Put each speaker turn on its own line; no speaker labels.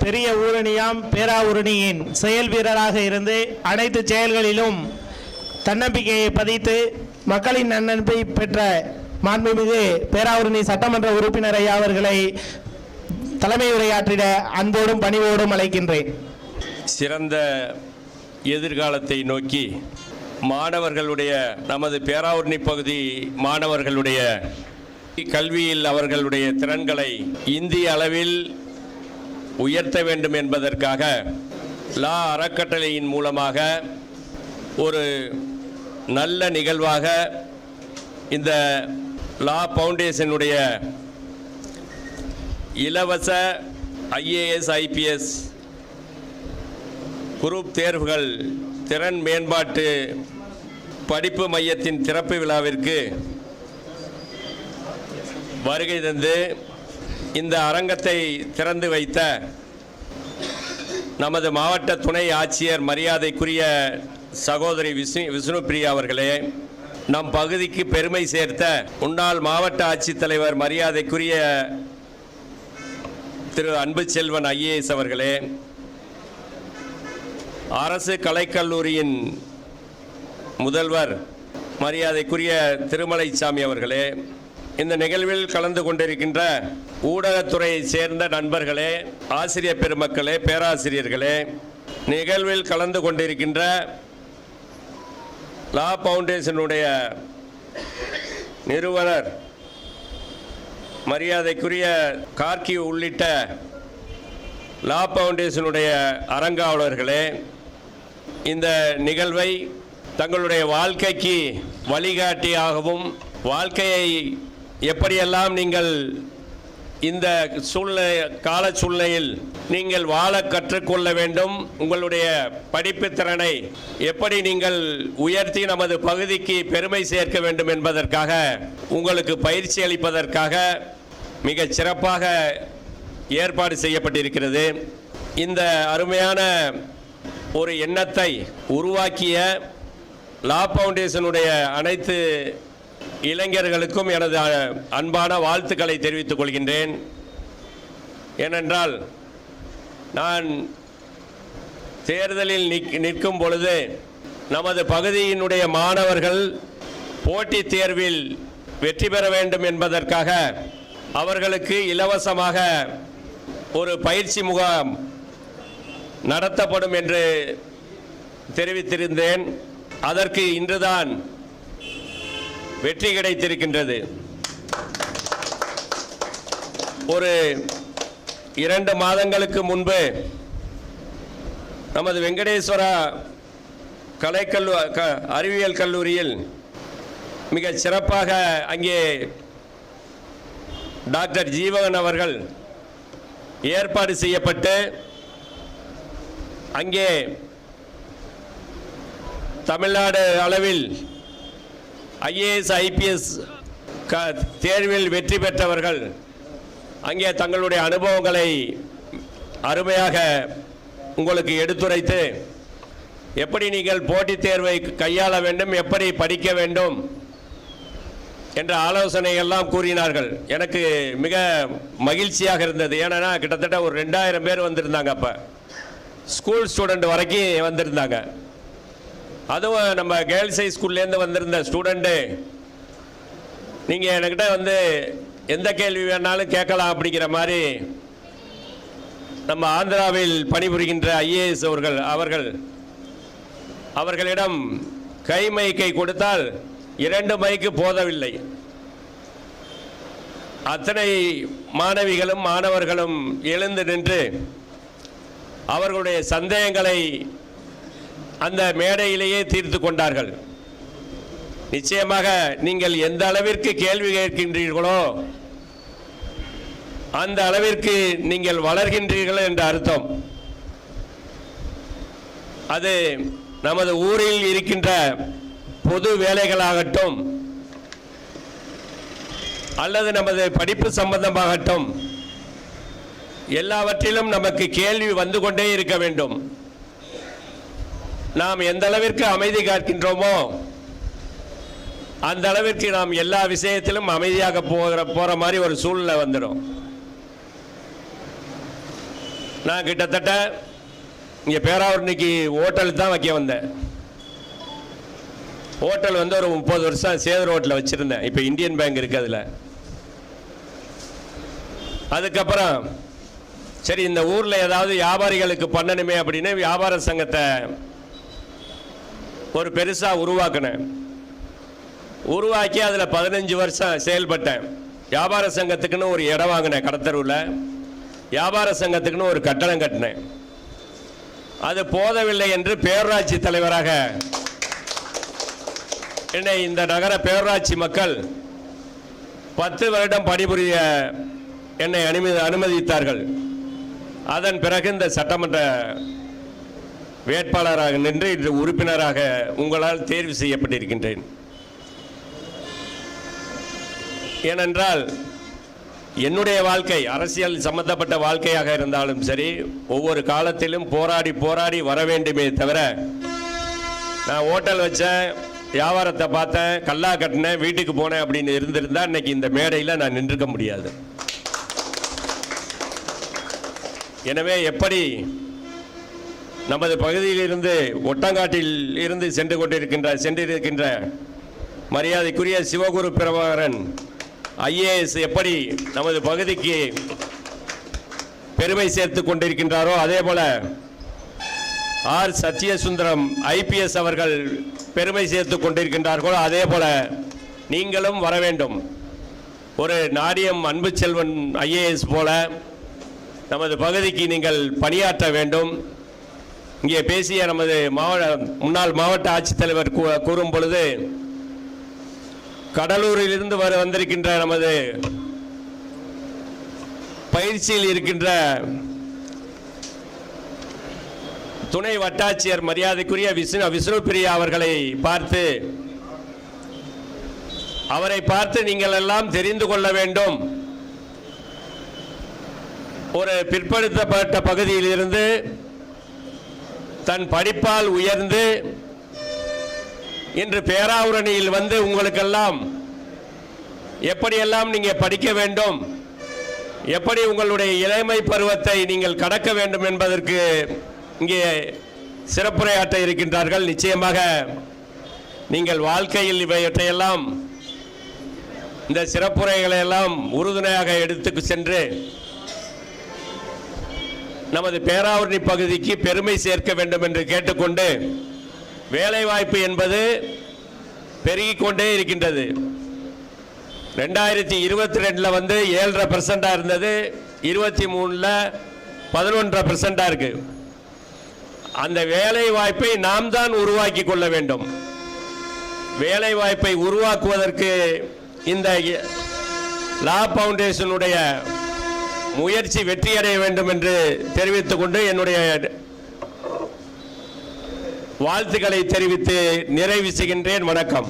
பெரிய ஊரணியாம் பேராவூரணியின் செயல் வீரராக இருந்து அனைத்து செயல்களிலும் தன்னம்பிக்கையை பதித்து மக்களின் நன்னன்பை பெற்ற மாண்புமிகு பேராவூரணி சட்டமன்ற உறுப்பினர் ஐயா அவர்களை தலைமை உரையாற்றிட அன்போடும் பணிவோடும் அழைக்கின்றேன்.
சிறந்த எதிர்காலத்தை நோக்கி மாணவர்களுடைய நமது பேராவூரணி பகுதி மாணவர்களுடைய கல்வியில் அவர்களுடைய திறன்களை இந்திய அளவில் உயர்த்த வேண்டும் என்பதற்காக லா அறக்கட்டளையின் மூலமாக ஒரு நல்ல நிகழ்வாக இந்த லா ஃபவுண்டேஷனுடைய இலவச ஐஏஎஸ் ஐபிஎஸ் குரூப் தேர்வுகள் திறன் மேம்பாட்டு படிப்பு மையத்தின் திறப்பு விழாவிற்கு வருகை தந்து இந்த அரங்கத்தை திறந்து வைத்த நமது மாவட்ட துணை ஆட்சியர் மரியாதைக்குரிய சகோதரி விஷ்ணு விஷ்ணுபிரியா அவர்களே நம் பகுதிக்கு பெருமை சேர்த்த முன்னாள் மாவட்ட ஆட்சித்தலைவர் மரியாதைக்குரிய திரு அன்புச்செல்வன் ஐஏஎஸ் அவர்களே அரசு கலைக்கல்லூரியின் முதல்வர் மரியாதைக்குரிய திருமலைசாமி அவர்களே இந்த நிகழ்வில் கலந்து கொண்டிருக்கின்ற ஊடகத்துறையைச் சேர்ந்த நண்பர்களே ஆசிரியர் பெருமக்களே பேராசிரியர்களே நிகழ்வில் கலந்து கொண்டிருக்கின்ற லா ஃபவுண்டேஷனுடைய நிறுவனர் மரியாதைக்குரிய கார்கி உள்ளிட்ட லா ஃபவுண்டேஷனுடைய அறங்காவலர்களே இந்த நிகழ்வை தங்களுடைய வாழ்க்கைக்கு வழிகாட்டியாகவும் வாழ்க்கையை எப்படியெல்லாம் நீங்கள் இந்த சூழ்நிலை கால சூழ்நிலையில் நீங்கள் வாழ கற்றுக்கொள்ள வேண்டும் உங்களுடைய படிப்பு திறனை எப்படி நீங்கள் உயர்த்தி நமது பகுதிக்கு பெருமை சேர்க்க வேண்டும் என்பதற்காக உங்களுக்கு பயிற்சி அளிப்பதற்காக மிக சிறப்பாக ஏற்பாடு செய்யப்பட்டிருக்கிறது. இந்த அருமையான ஒரு எண்ணத்தை உருவாக்கிய லா ஃபவுண்டேஷனுடைய அனைத்து இளைஞர்களுக்கும் எனது அன்பான வாழ்த்துக்களை தெரிவித்துக் கொள்கின்றேன். ஏனென்றால் நான் தேர்தலில் நிற்கும் பொழுது நமது பகுதியினுடைய மாணவர்கள் போட்டித் தேர்வில் வெற்றி பெற வேண்டும் என்பதற்காக அவர்களுக்கு இலவசமாக ஒரு பயிற்சி முகாம் நடத்தப்படும் என்று தெரிவித்திருந்தேன். அதற்கு இன்றுதான் வெற்றி கிடைத்திருக்கின்றது. ஒரு இரண்டு மாதங்களுக்கு முன்பு நமது வெங்கடேஸ்வரா கலைக்கல்லூ க அறிவியல் கல்லூரியில் மிக சிறப்பாக அங்கே டாக்டர் ஜீவகன் அவர்கள் ஏற்பாடு செய்யப்பட்டு அங்கே தமிழ்நாடு அளவில் ஐஏஎஸ் ஐபிஎஸ் க தேர்வில் வெற்றி பெற்றவர்கள் அங்கே தங்களுடைய அனுபவங்களை அருமையாக உங்களுக்கு எடுத்துரைத்து எப்படி நீங்கள் போட்டித் தேர்வை கையாள வேண்டும் எப்படி படிக்க வேண்டும் என்ற ஆலோசனைகள்லாம் கூறினார்கள். எனக்கு மிக மகிழ்ச்சியாக இருந்தது. ஏன்னா கிட்டத்தட்ட ஒரு ரெண்டாயிரம் பேர் வந்திருந்தாங்க அப்போ. ஸ்கூல் ஸ்டூடெண்ட் வரைக்கும் வந்திருந்தாங்க. அதுவும் நம்ம கேர்ள்ஸ் ஹை ஸ்கூல்லேருந்து வந்திருந்த ஸ்டூடெண்ட்டு. நீங்கள் என்கிட்ட வந்து எந்த கேள்வி வேணாலும் கேட்கலாம் அப்படிங்கிற மாதிரி நம்ம ஆந்திராவில் பணிபுரிகின்ற ஐஏஎஸ் அவர்கள் அவர்கள் அவர்களிடம் கை மைக்கை கொடுத்தால் இரண்டு மைக்கு போதவில்லை. அத்தனை மாணவிகளும் மாணவர்களும் எழுந்து நின்று அவர்களுடைய சந்தேகங்களை அந்த மேடையிலேயே தீர்த்து கொண்டார்கள். நிச்சயமாக நீங்கள் எந்த அளவிற்கு கேள்வி கேட்கின்றீர்களோ அந்த அளவிற்கு நீங்கள் வளர்கின்றீர்கள் என்ற அர்த்தம். அது நமது ஊரில் இருக்கின்ற பொது வேலைகளாகட்டும் அல்லது நமது படிப்பு சம்பந்தமாகட்டும் எல்லாவற்றிலும் நமக்கு கேள்வி வந்து கொண்டே இருக்க வேண்டும். நாம் எந்த அளவிற்கு அமைதி காக்கின்றோமோ அந்த அளவிற்கு நாம் எல்லா விஷயத்திலும் அமைதியாக போகிற போகிற மாதிரி ஒரு சூழ்நிலை வந்துடும். நான் கிட்டத்தட்ட இங்கே பேராவூர்னிக்கு ஹோட்டல் தான் வைக்க வந்தேன். ஹோட்டல் வந்து ஒரு முப்பது வருஷம் சேதர் ஹோட்டலில் வச்சுருந்தேன். இப்போ இந்தியன் பேங்க் இருக்குது அதில். அதுக்கப்புறம் சரி இந்த ஊரில் ஏதாவது வியாபாரிகளுக்கு பண்ணணுமே அப்படின்னு வியாபார சங்கத்தை ஒரு பெருசாக உருவாக்கினேன். உருவாக்கி அதில் பதினஞ்சு வருஷம் செயல்பட்டேன். வியாபார சங்கத்துக்குன்னு ஒரு இடம் வாங்கினேன் கடத்தருவில். வியாபார சங்கத்துக்குன்னு ஒரு கட்டடம் கட்டினேன். அது போதவில்லை என்று பேரூராட்சி தலைவராக என்னை இந்த நகர பேரூராட்சி மக்கள் பத்து வருடம் பணிபுரிய என்னை அனுமதி அனுமதித்தார்கள். அதன் பிறகு இந்த சட்டமன்ற வேட்பாளராக நின்று இன்று உறுப்பினராக உங்களால் தேர்வு செய்யப்பட்டிருக்கின்றேன். ஏனென்றால் என்னுடைய வாழ்க்கை அரசியல் சம்பந்தப்பட்ட வாழ்க்கையாக இருந்தாலும் சரி ஒவ்வொரு காலத்திலும் போராடி போராடி வர வேண்டுமே தவிர நான் ஹோட்டல் வச்சேன் வியாபாரத்தை பார்த்தேன் கல்லா கட்டினேன் வீட்டுக்கு போனேன் அப்படின்னு இருந்திருந்தா இன்னைக்கு இந்த மேடையில் நான் நின்றுக்க முடியாது. எனவே எப்படி நமது பகுதியிலிருந்து ஒட்டங்காட்டில் இருந்து சென்று கொண்டிருக்கின்ற சென்றிருக்கின்ற மரியாதைக்குரிய சிவகுரு பிரபாகரன் ஐஏஎஸ் எப்படி நமது பகுதிக்கு பெருமை சேர்த்து கொண்டிருக்கின்றாரோ அதே போல ஆர் சத்யசுந்தரம் ஐபிஎஸ் அவர்கள் பெருமை சேர்த்து கொண்டிருக்கின்றார்களோ அதே போல நீங்களும் வர வேண்டும். ஒரு நாடியம் அன்பு செல்வன் ஐஏஎஸ் போல நமது பகுதிக்கு நீங்கள் பணியாற்ற வேண்டும். இங்கே பேசிய நமது மாவட்ட முன்னாள் மாவட்ட ஆட்சித்தலைவர் கூறும் பொழுது கடலூரிலிருந்து வர வந்திருக்கின்ற நமது பயிற்சியில் இருக்கின்ற துணை வட்டாட்சியர் மரியாதைக்குரிய விஷ்ணு விஷ்ணு பிரியா அவர்களை பார்த்து அவரை பார்த்து நீங்கள் எல்லாம் தெரிந்து கொள்ள வேண்டும். ஒரு பிற்படுத்தப்பட்ட பகுதியில் இருந்து தன் படிப்பால் உயர்ந்து இன்று பேராவரணியில் வந்து உங்களுக்கெல்லாம் எப்படியெல்லாம் நீங்கள் படிக்க வேண்டும்? எப்படி உங்களுடைய இளமை பருவத்தை நீங்கள் கடக்க வேண்டும் என்பதற்கு இங்கே சிறப்புரையாற்ற இருக்கின்றார்கள். நிச்சயமாக நீங்கள் வாழ்க்கையில் இவையற்றையெல்லாம் இந்த சிறப்புரைகளை எல்லாம் உறுதுணையாக எடுத்து சென்று நமது பேராவரணி பகுதிக்கு பெருமை சேர்க்க வேண்டும் என்று கேட்டுக்கொண்டு வேலைவாய்ப்பு என்பது பெருகிக் கொண்டே இருக்கின்றது. ரெண்டாயிரத்தி இருபத்தி ரெண்டில் வந்து ஏழரை பர்சண்டாக இருந்தது இருபத்தி மூணில் பதினொன்றரை பர்சண்டாக இருக்கு. அந்த வேலை வாய்ப்பை நாம் தான் உருவாக்கி கொள்ள வேண்டும். வேலை வாய்ப்பை உருவாக்குவதற்கு இந்த லா ஃபவுண்டேஷனுடைய முயற்சி வெற்றியடைய வேண்டும் என்று தெரிவித்துக் கொண்டு என்னுடைய வாழ்த்துக்களை தெரிவித்து நிறைவு செய்கின்றேன். வணக்கம்.